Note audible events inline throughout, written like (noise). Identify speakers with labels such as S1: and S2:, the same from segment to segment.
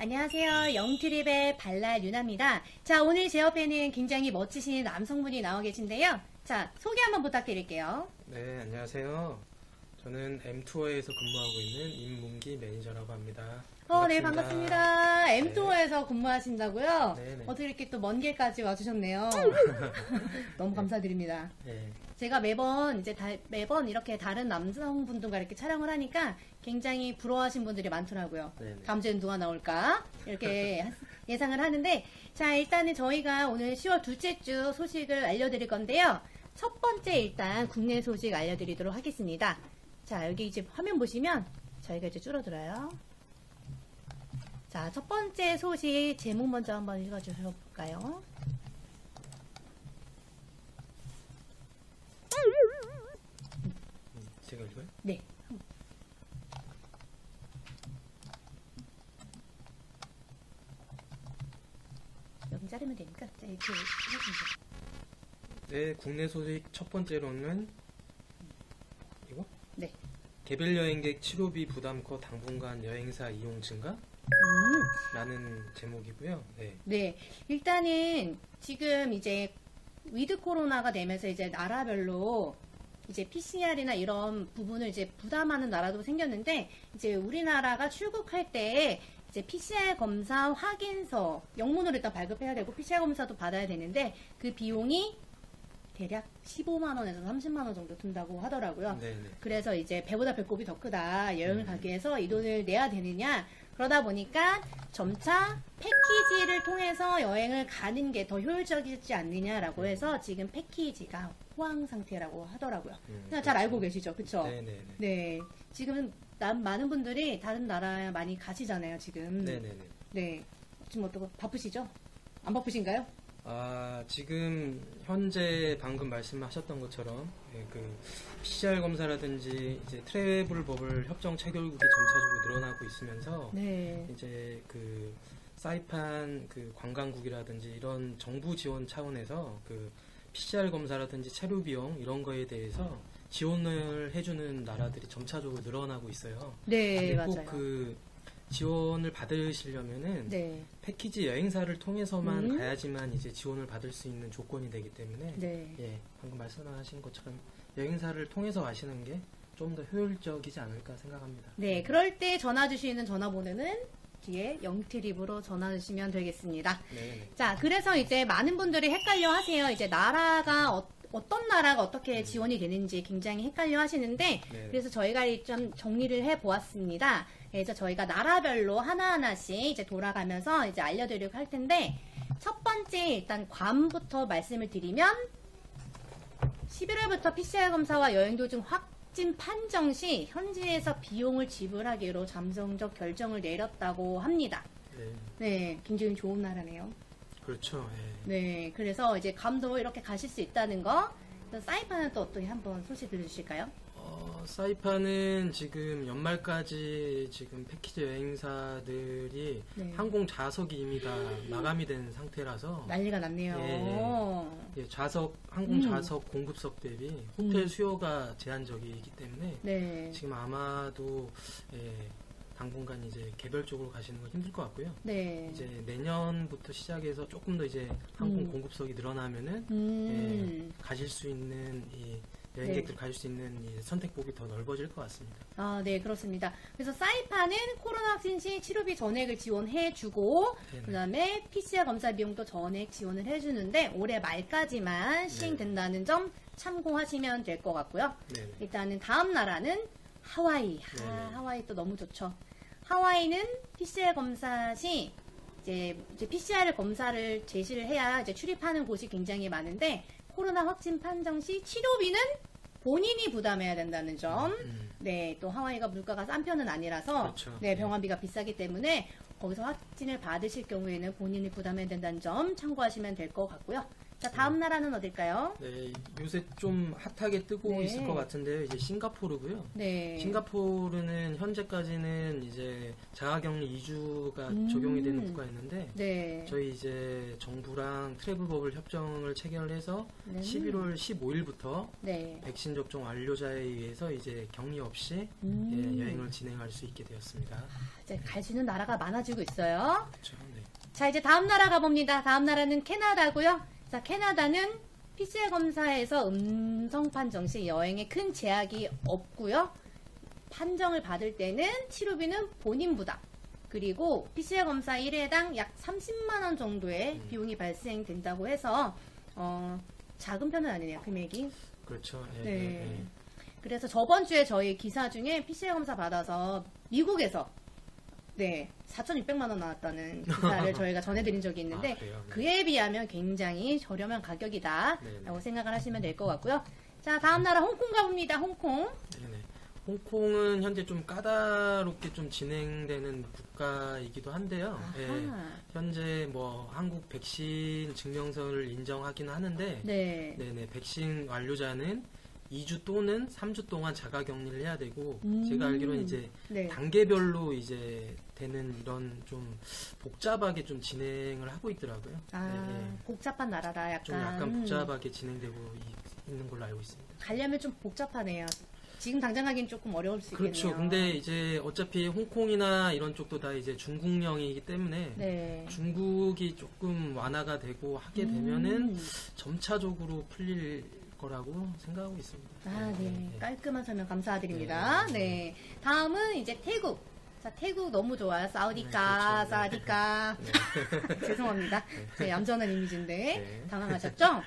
S1: 안녕하세요. 영트립의 발랄 유나입니다. 자, 오늘 제 옆에는 굉장히 멋지신 남성분이 나와 계신데요. 자, 소개 한번 부탁드릴게요.
S2: 네, 안녕하세요. 저는 M2어에서 근무하고 있는 임문기 매니저라고 합니다.
S1: 어, 네, 반갑습니다. 엠토어에서 근무하신다고요?
S2: 네 네.
S1: 어떻게 이렇게 또 먼 길까지 와주셨네요. (laughs) 너무 감사드립니다.
S2: 네,
S1: 제가 매번 이제 다- 매번 이렇게 다른 남성분들과 이렇게 촬영을 하니까 굉장히 부러워하신 분들이 많더라고요.
S2: 네네.
S1: 다음 주엔 누가 나올까 이렇게 (laughs) 예상을 하는데 자 일단은 저희가 오늘 10월 둘째 주 소식을 알려드릴 건데요. 첫 번째 일단 국내 소식 알려드리도록 하겠습니다. 자 여기 이제 화면 보시면 저희가 이제 줄어들어요. 자 첫 번째 소식 제목 먼저 한번 읽어주셔 볼까요?
S2: 음, 제가 읽어요?
S1: 네. 여기 자르면 되니까 자, 이렇게 돼요.
S2: 네, 국내 소식 첫 번째로는 이거?
S1: 네.
S2: 개별 여행객 치료비 부담 커 당분간 여행사 이용 증가?
S1: 음.
S2: 라는 제목이고요. 네,
S1: 네, 일단은 지금 이제 위드 코로나가 되면서 이제 나라별로 이제 PCR이나 이런 부분을 이제 부담하는 나라도 생겼는데 이제 우리나라가 출국할 때 이제 PCR 검사 확인서 영문으로 일단 발급해야 되고 PCR 검사도 받아야 되는데 그 비용이 대략 15만 원에서 30만 원 정도 든다고 하더라고요.
S2: 네, 네.
S1: 그래서 이제 배보다 배꼽이 더 크다. 여행을
S2: 음.
S1: 가기 위해서 이 돈을 내야 되느냐. 그러다 보니까 점차 패키지를 통해서 여행을 가는 게 더 효율적이지 않느냐라고 해서 지금 패키지가 호황 상태라고 하더라고요.
S2: 음,
S1: 그냥 잘 알고
S2: 그렇죠.
S1: 계시죠? 그쵸?
S2: 네, 네, 네.
S1: 네. 지금 남, 많은 분들이 다른 나라에 많이 가시잖아요, 지금.
S2: 네, 네, 네.
S1: 네. 지금 어떻게 바쁘시죠? 안 바쁘신가요?
S2: 아, 지금 현재 방금 말씀하셨던 것처럼 예, 그 PCR 검사라든지 이제 트래블 버블 협정 체결국이 점차적으로 늘어나고 있으면서
S1: 네.
S2: 이제 그 사이판 그 관광국이라든지 이런 정부 지원 차원에서 그 PCR 검사라든지 체류 비용 이런 거에 대해서 지원을 해주는 나라들이 점차적으로 늘어나고 있어요.
S1: 네, 맞아요.
S2: 꼭그 지원을 받으시려면은
S1: 네.
S2: 패키지 여행사를 통해서만
S1: 음.
S2: 가야지만 이제 지원을 받을 수 있는 조건이 되기 때문에
S1: 네.
S2: 예 방금 말씀하신 것처럼 여행사를 통해서 가시는 게 좀 더 효율적이지 않을까 생각합니다.
S1: 네, 그럴 때 전화 주시는 전화번호는 뒤에 영트립으로 전화 주시면 되겠습니다.
S2: 네,
S1: 자, 그래서 이제 많은 분들이 헷갈려 하세요. 이제 나라가 어, 떤 나라가 어떻게 지원이 되는지 굉장히 헷갈려 하시는데
S2: 네.
S1: 그래서 저희가 좀 정리를 해 보았습니다. 그래서 저희가 나라별로 하나하나씩 이제 돌아가면서 이제 알려드리려고 할 텐데 첫 번째 일단 괌부터 말씀을 드리면 11월부터 PCR 검사와 여행 도중 확진 판정 시 현지에서 비용을 지불하기로 잠정적 결정을 내렸다고 합니다.
S2: 네,
S1: 네, 굉장히 좋은 나라네요.
S2: 그렇죠. 예.
S1: 네, 그래서 이제 감도 이렇게 가실 수 있다는 거. 사이판은 또 어떻게 한번 소식 들려주실까요?
S2: 어, 사이판은 지금 연말까지 지금 패키지 여행사들이
S1: 네.
S2: 항공 좌석이 이미 다 (gasps) 마감이 된 상태라서
S1: 난리가 났네요.
S2: 예, 좌석 항공
S1: 음.
S2: 좌석 공급석 대비 호텔 수요가 제한적이기 때문에
S1: 네,
S2: 지금 아마도 예, 당분간 이제 개별적으로 가시는 건 힘들 것 같고요.
S1: 네.
S2: 이제 내년부터 시작해서 조금 더 이제 항공
S1: 음.
S2: 공급석이 늘어나면은
S1: 음,
S2: 예, 가실 수 있는 이 여행객들 가실 수 있는 이 선택폭이 더 넓어질 것 같습니다.
S1: 아, 네, 그렇습니다. 그래서 사이판은 코로나 확진 시 치료비 전액을 지원해주고,
S2: 네네.
S1: 그 다음에 PCR 검사 비용도 전액 지원을 해주는데, 올해 말까지만 시행된다는 점 참고하시면 될 것 같고요.
S2: 네.
S1: 일단은 다음 나라는 하와이. 아,
S2: 네네.
S1: 하와이 또 너무 좋죠. 하와이는 PCR 검사 시 이제, 이제 PCR을 검사를 제시를 해야 이제 출입하는 곳이 굉장히 많은데 코로나 확진 판정 시 치료비는 본인이 부담해야 된다는 점.
S2: 음,
S1: 네, 또 하와이가 물가가 싼 편은 아니라서
S2: 그렇죠.
S1: 네, 병원비가 비싸기 때문에 거기서 확진을 받으실 경우에는 본인이 부담해야 된다는 점 참고하시면 될 것 같고요. 자, 다음 나라는 어딜까요?
S2: 네, 요새 좀 핫하게 뜨고
S1: 네.
S2: 있을 것 같은데요. 이제 싱가포르고요.
S1: 네.
S2: 싱가포르는 현재까지는 이제 자가격리 2주가
S1: 음.
S2: 적용이 되는 국가였는데
S1: 네.
S2: 저희 이제 정부랑 트래블버블 협정을 체결을 해서
S1: 네.
S2: 11월 15일부터
S1: 네.
S2: 백신 접종 완료자에 의해서 이제 격리 없이
S1: 음.
S2: 예, 여행을 진행할 수 있게 되었습니다.
S1: 이제 갈 수 있는 나라가 많아지고 있어요.
S2: 그렇죠. 네.
S1: 자, 이제 다음 나라 가봅니다. 다음 나라는 캐나다고요. 자, 캐나다는 PCR 검사에서 음성 판정 시 여행에 큰 제약이 없고요. 판정을 받을 때는 치료비는 본인 부담. 그리고 PCR 검사 1회당 약 30만 원 정도의
S2: 음.
S1: 비용이 발생된다고 해서 어, 작은 편은 아니네요. 금액이.
S2: 그렇죠. 예,
S1: 네.
S2: 예, 예.
S1: 그래서 저번 주에 저희 기사 중에 PCR 검사 받아서 미국에서 네 4,600만 원 나왔다는 기사를 (laughs) 저희가 전해드린 적이 있는데
S2: 아, 그래요? 네.
S1: 그에 비하면 굉장히 저렴한 가격이다라고
S2: 네네.
S1: 생각을 하시면 될 것 같고요. 자 다음 나라 홍콩 가봅니다. 홍콩.
S2: 네네. 홍콩은 현재 좀 까다롭게 좀 진행되는 국가이기도 한데요. 예. 현재 뭐 한국 백신 증명서를 인정하긴 하는데
S1: 네.
S2: 네네 백신 완료자는 2주 또는 3주 동안 자가 격리를 해야 되고
S1: 음.
S2: 제가 알기로는 이제
S1: 네.
S2: 단계별로 이제 되는 이런 좀 복잡하게 좀 진행을 하고 있더라고요.
S1: 아
S2: 네, 네.
S1: 복잡한 나라라 약간.
S2: 좀 약간 복잡하게 진행되고 이- 있는 걸로 알고 있습니다.
S1: 가려면 좀 복잡하네요. 지금 당장 가기는 조금 어려울 수 있겠네요.
S2: 그렇죠. 근데 이제 어차피 홍콩이나 이런 쪽도 다 이제 중국령이기 때문에
S1: 네.
S2: 중국이 조금 완화가 되고 하게 되면은
S1: 음.
S2: 점차적으로 풀릴 거라고 생각하고 있습니다.
S1: 아, 네.
S2: 네.
S1: 깔끔한 설명 감사드립니다.
S2: 네.
S1: 네. 다음은 이제 태국. 자, 태국 너무 좋아요. 사우디카,
S2: 네, 그렇죠.
S1: 사우디카.
S2: 네. (laughs)
S1: 죄송합니다. 제 얌전한 이미지인데.
S2: 네.
S1: 당황하셨죠?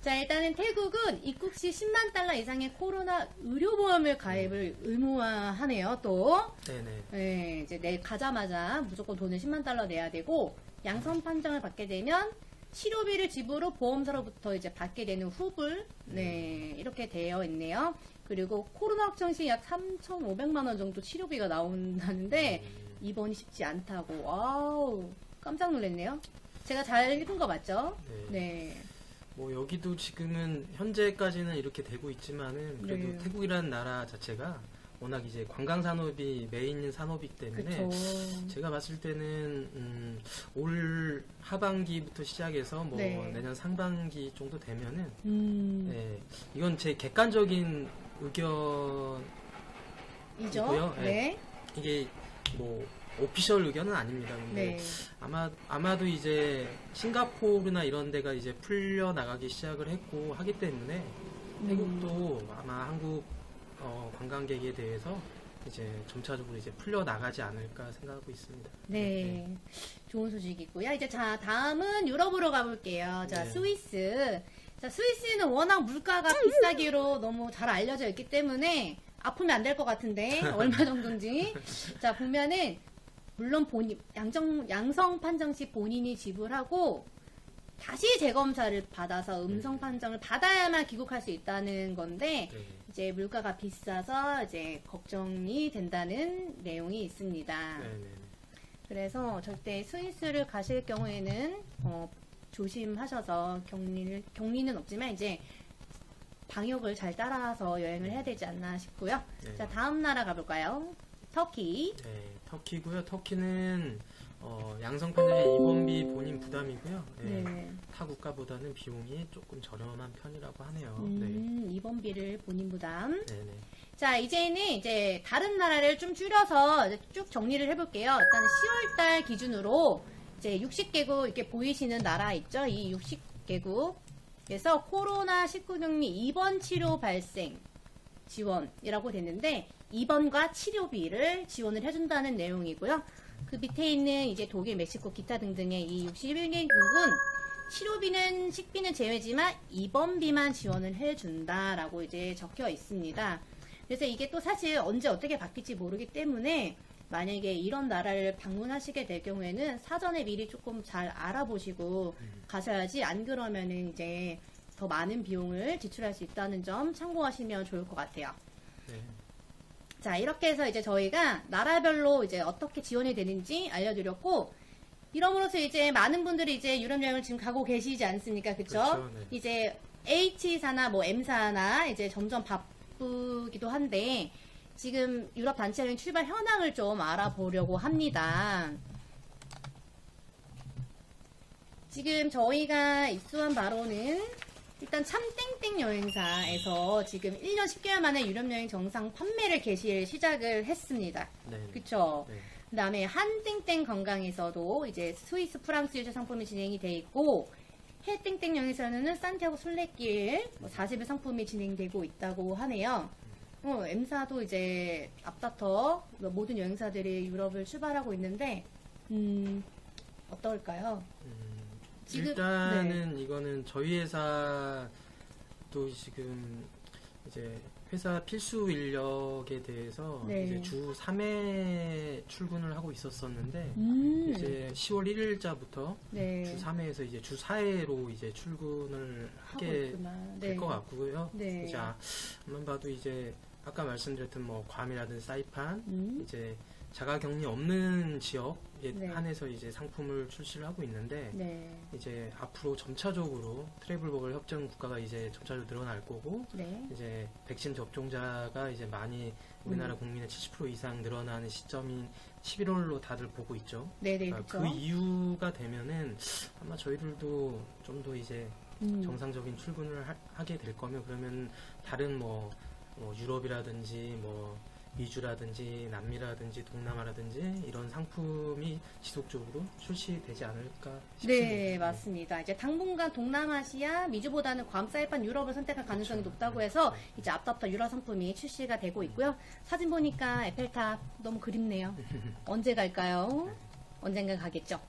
S1: 자, 일단은 태국은 입국 시 10만 달러 이상의 코로나 의료보험을 가입을 의무화하네요, 또.
S2: 네네.
S1: 네, 이제 내 가자마자 무조건 돈을 10만 달러 내야 되고 양성 판정을 받게 되면 치료비를 집으로 보험사로부터 이제 받게 되는 후불 네 이렇게 되어 있네요. 그리고 코로나 확정 시 약 3,500만 원 정도 치료비가 나온다는데
S2: 음,
S1: 입원이 쉽지 않다고. 와우 깜짝 놀랐네요. 제가 잘 읽은 거 맞죠?
S2: 네.
S1: 네.
S2: 뭐 여기도 지금은 현재까지는 이렇게 되고 있지만은 그래도
S1: 네.
S2: 태국이라는 나라 자체가 워낙 이제 관광 산업이 메인인 산업이기 때문에
S1: 그렇죠.
S2: 제가 봤을 때는 음, 올 하반기부터 시작해서 뭐
S1: 네.
S2: 내년 상반기 정도 되면은
S1: 음.
S2: 네, 이건 제 객관적인 의견
S1: 이죠?
S2: 네.
S1: 네.
S2: 이게 뭐 오피셜 의견은 아닙니다. 근데
S1: 네.
S2: 아마 아마도 이제 싱가포르나 이런 데가 이제 풀려 나가기 시작을 했고 하기 때문에
S1: 음.
S2: 태국도 아마 한국 어, 관광객에 대해서 이제 점차적으로 이제 풀려 나가지 않을까 생각하고 있습니다.
S1: 네. 좋은 소식이고요. 이제 자, 다음은 유럽으로 가볼게요. 자,
S2: 네.
S1: 스위스. 자, 스위스는 워낙 물가가 비싸기로 너무 잘 알려져 있기 때문에 아프면 안 될 것 같은데 (laughs) 얼마 정도인지. 자, 보면은 물론 본인 양정 양성 판정 시 본인이 지불하고 다시 재검사를 받아서 음성 판정을 받아야만 귀국할 수 있다는 건데
S2: 네.
S1: 이제 물가가 비싸서 이제 걱정이 된다는 내용이 있습니다.
S2: 네, 네.
S1: 그래서 절대 스위스를 가실 경우에는 어, 조심하셔서 격리를 격리는 없지만 이제 방역을 잘 따라서 여행을 해야 되지 않나 싶고요.
S2: 네.
S1: 자 다음 나라 가볼까요? 터키.
S2: 네, 터키고요. 터키는 어, 양성 판정의 입원비 본인 부담이고요. 네.
S1: 네.
S2: 타 국가보다는 비용이 조금 저렴한 편이라고 하네요.
S1: 음, 입원비를 본인 부담.
S2: 네, 네, 네.
S1: 자 이제는 이제 다른 나라를 좀 줄여서 이제 쭉 정리를 해볼게요. 일단 10월달 기준으로 이제 60개국 이렇게 보이시는 나라 있죠? 이 60개국에서 코로나 19 격리 입원 치료 발생 지원이라고 됐는데 입원과 치료비를 지원을 해준다는 내용이고요. 그 밑에 있는 이제 독일, 멕시코, 기타 등등의 이 61개국은 치료비는 식비는 제외지만 입원비만 지원을 해준다라고 이제 적혀 있습니다. 그래서 이게 또 사실 언제 어떻게 바뀔지 모르기 때문에 만약에 이런 나라를 방문하시게 될 경우에는 사전에 미리 조금 잘 알아보시고 가셔야지 안 그러면은 이제 더 많은 비용을 지출할 수 있다는 점 참고하시면 좋을 것 같아요.
S2: 네.
S1: 자, 이렇게 해서 이제 저희가 나라별로 이제 어떻게 지원이 되는지 알려드렸고, 이러므로써 이제 많은 분들이 이제 유럽 여행을 지금 가고 계시지 않습니까? 그쵸?
S2: 그렇죠, 네.
S1: 이제 H사나 뭐 M사나 이제 점점 바쁘기도 한데 지금 유럽 단체 여행 출발 현황을 좀 알아보려고 합니다. 지금 저희가 입수한 바로는 일단 참땡땡 여행사에서 지금 1년 10개월 만에 유럽 여행 정상 판매를 개시를 시작을 했습니다.
S2: 네. 네.
S1: 그쵸?
S2: 네.
S1: 그 다음에 한땡땡 관광에서도 이제 스위스 프랑스 유저 상품이 진행이 돼 있고 해땡땡 여행사는 산티아고 순례길 뭐 40일 상품이 진행되고 있다고 하네요. 어, M사도 이제 앞다퉈 모든 여행사들이 유럽을 출발하고 있는데 음 어떨까요?
S2: 음,
S1: 지금- 네.
S2: 일단은 이거는 저희 회사도 지금 이제 회사 필수 인력에 대해서
S1: 네.
S2: 이제 주 3회 출근을 하고 있었었는데
S1: 음,
S2: 이제 10월 1일자부터
S1: 네.
S2: 주 3회에서 이제 주 4회로 이제 출근을 하게
S1: 있구나.
S2: 될
S1: 네.
S2: 것 같고요.
S1: 네.
S2: 이제 아, 한번 봐도 이제 아까 말씀드렸던 뭐 괌이라든 사이판
S1: 음,
S2: 이제 자가 격리 없는 지역에
S1: 네.
S2: 한해서 이제 상품을 출시를 하고 있는데
S1: 네.
S2: 이제 앞으로 점차적으로 트래블버글 협정 국가가 이제 점차적으로 늘어날 거고
S1: 네.
S2: 이제 백신 접종자가 이제 많이 우리나라
S1: 음.
S2: 국민의 70% 이상 늘어나는 시점인 11월로 다들 보고 있죠.
S1: 네네
S2: 아,
S1: 그렇죠.
S2: 그 이유가 되면은 아마 저희들도 좀 더 이제
S1: 음,
S2: 정상적인 출근을 하, 게될 거면 그러면 다른 뭐, 뭐 유럽이라든지 뭐 미주라든지 남미라든지 동남아라든지 이런 상품이 지속적으로 출시되지 않을까 싶습니다.
S1: 네, 맞습니다. 이제 당분간 동남아시아, 미주보다는 괌, 사이판, 유럽을 선택할 가능성이 높다고 해서 이제 앞다퉈 유럽 상품이 출시가 되고 있고요. 사진 보니까 에펠탑 너무 그립네요. (laughs) 언제 갈까요? 언젠가 가겠죠.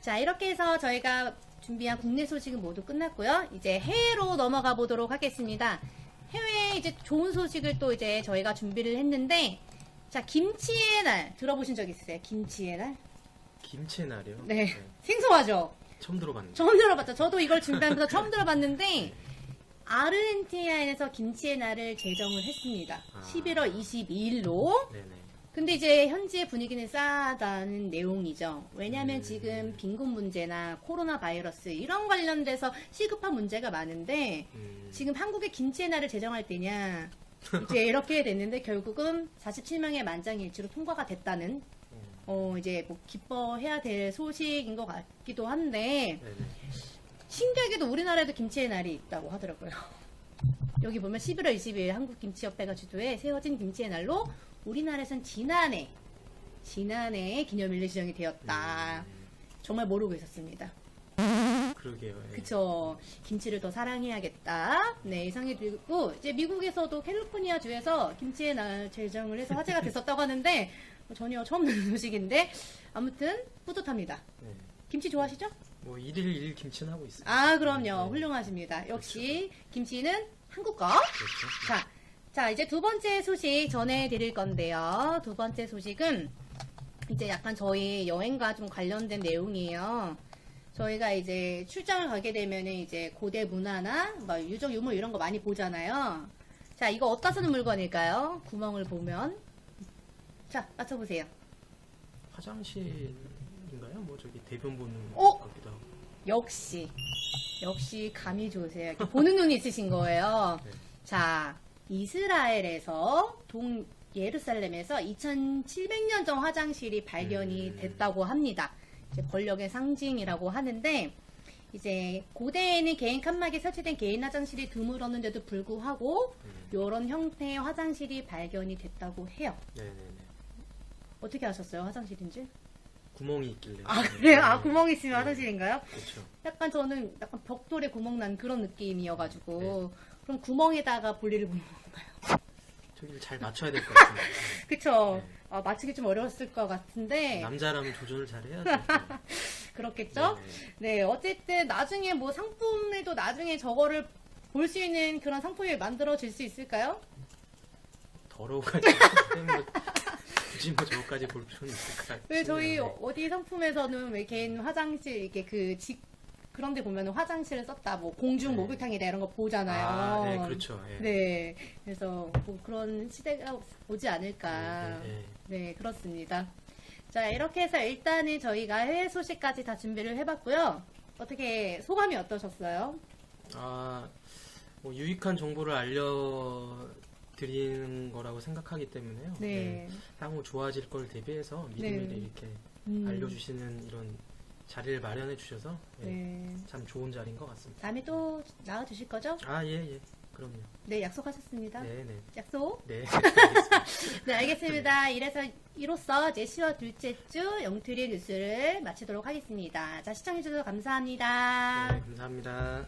S1: 자, 이렇게 해서 저희가 준비한 국내 소식은 모두 끝났고요. 이제 해외로 넘어가 보도록 하겠습니다. 해외에 이제 좋은 소식을 또 이제 저희가 준비를 했는데, 자, 김치의 날 들어보신 적 있으세요? 김치의 날?
S2: 김치 날이요?
S1: 네. 생소하죠?
S2: 처음 들어봤는데.
S1: 처음 들어봤죠. 저도 이걸 준비하면서 처음 (laughs) 들어봤는데 아르헨티나에서 김치의 날을 제정을 했습니다.
S2: 아.
S1: 11월 22일로.
S2: 네네.
S1: 근데 이제 현지의 분위기는 싸하다는 내용이죠. 왜냐하면
S2: 음.
S1: 지금 빈곤 문제나 코로나 바이러스 이런 관련돼서 시급한 문제가 많은데
S2: 음,
S1: 지금 한국의 김치의 날을 제정할 때냐 이제 이렇게 됐는데 결국은 47명의 만장일치로 통과가 됐다는
S2: 음,
S1: 어 이제 뭐 기뻐해야 될 소식인 것 같기도 한데
S2: 네네.
S1: 신기하게도 우리나라에도 김치의 날이 있다고 하더라고요. 여기 보면 11월 20일 한국김치협회가 주도해 세워진 김치의 날로 우리나라에선 지난해, 지난해 기념일로 지정이 되었다. 정말 모르고 있었습니다.
S2: 음, 그러게요. 예.
S1: 그쵸. 김치를 더 사랑해야겠다. 네, 이상이 들고, 이제 미국에서도 캘리포니아 주에서 김치의 날 제정을 해서 화제가 (laughs) 됐었다고 하는데, 전혀 처음 듣는 소식인데, 아무튼 뿌듯합니다.
S2: 네.
S1: 김치 좋아하시죠?
S2: 뭐 일일 일 김치는 하고 있어요.
S1: 아, 그럼요.
S2: 네.
S1: 훌륭하십니다. 역시 김치는 한국 거.
S2: 그렇죠.
S1: 자, 자, 이제 두 번째 소식 전해드릴 건데요. 두 번째 소식은 이제 약간 저희 여행과 좀 관련된 내용이에요. 저희가 이제 출장을 가게 되면은 이제 고대 문화나 뭐 유적 유물 이런 거 많이 보잖아요. 자, 이거 어디다 쓰는 물건일까요? 구멍을 보면. 자, 맞춰보세요.
S2: 화장실인가요? 뭐 저기 대변 보는
S1: 어?
S2: 것 같기도 하고.
S1: 역시, 역시 감이 좋으세요. 이렇게 보는 눈이 있으신 거예요.
S2: 네.
S1: 자, 이스라엘에서 동 예루살렘에서 2700년 전 화장실이 발견이
S2: 음.
S1: 됐다고 합니다. 이제 권력의 상징이라고 하는데 이제 고대에는 개인 칸막이 설치된 개인 화장실이 드물었는데도 불구하고
S2: 음,
S1: 이런 형태의 화장실이 발견이 됐다고 해요.
S2: 네네네.
S1: 어떻게 아셨어요, 화장실인지?
S2: 구멍이 있길래.
S1: 아,
S2: 네.
S1: 그래요? 아, 구멍이 있으면
S2: 네.
S1: 화장실인가요?
S2: 그렇죠.
S1: 약간 저는 약간 벽돌에 구멍 난 그런 느낌이어가지고
S2: 네.
S1: 그럼 구멍에다가 볼일을 보는 건가요?
S2: 저기를 잘 맞춰야 될 것 같은데. (laughs)
S1: 그쵸?
S2: 네.
S1: 아, 맞추기 좀 어려웠을 것 같은데
S2: 남자라면 조절을 잘 해야죠. (laughs)
S1: 그렇겠죠?
S2: 네.
S1: 네, 어쨌든 나중에 뭐 상품에도 나중에 저거를 볼 수 있는 그런 상품이 만들어질 수 있을까요?
S2: 더러워가지고 (laughs) 뭐 굳이 뭐 저거까지 볼 필요는 있을까?
S1: 왜 저희. 어- 어디 상품에서는 왜 개인 화장실 이렇게 그집 그런 데 보면 화장실을 썼다 뭐 공중
S2: 네.
S1: 목욕탕이다 이런 거 보잖아요.
S2: 아, 네, 그렇죠. 예.
S1: 네, 그래서 뭐 그런 시대가 오지 않을까.
S2: 네, 네,
S1: 네, 그렇습니다. 자, 이렇게 해서 일단은 저희가 해외 소식까지 다 준비를 해봤고요. 어떻게 소감이 어떠셨어요?
S2: 아, 뭐 유익한 정보를 알려드리는 거라고 생각하기 때문에요.
S1: 네.
S2: 향후 좋아질 걸 대비해서 미리미리
S1: 네.
S2: 이렇게
S1: 음,
S2: 알려주시는 이런 자리를 마련해 주셔서 예,
S1: 네.
S2: 참 좋은 자리인 것 같습니다.
S1: 다음에 또 나와 주실 거죠?
S2: 아, 예, 예. 그럼요.
S1: 네, 약속하셨습니다.
S2: 네, 네.
S1: 약속?
S2: 네. (laughs) 알겠습니다.
S1: 네, 알겠습니다. 이래서 이로써 제 10월 둘째 주 영트리 뉴스를 마치도록 하겠습니다. 자, 시청해주셔서 감사합니다.
S2: 네, 감사합니다.